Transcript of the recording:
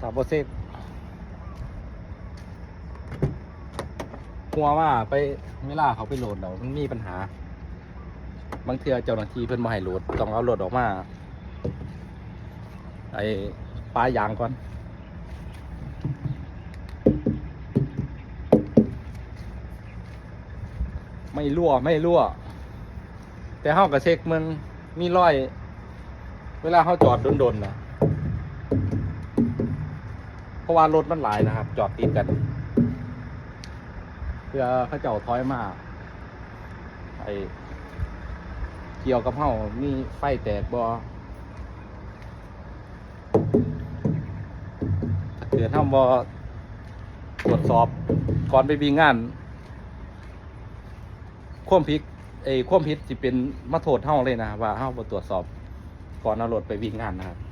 ถามโปรเซสกลัวว่าไปเวลาเขาไปโหลดเรามันมีปัญหา บางเทื่อเจ้าหน้าที่เพิ่นมาให้โหลดต้องเอาโหลดออกมา ไอ้ปลายางก่อนไม่รั่วไม่รั่ว แต่เฮาก็เช็คมึงมีรอย เวลาเฮาจอดโดนๆนะ เพราะว่ารถมันหลายนะครับ จอดติดกัน เพื่อเขาเจ้าถอยมาไอเกี่ยวกับเฮามีไฟแตกบ่ถ้าเกิดเฮาบ่ตรวจสอบก่อนไปวิ่งานควมผิดเอ้ควมผิดสิเป็นมาโทษเฮาเลยนะว่าเฮาบ่ตรวจสอบก่อนเอารถไปวิ่งงานนะครับ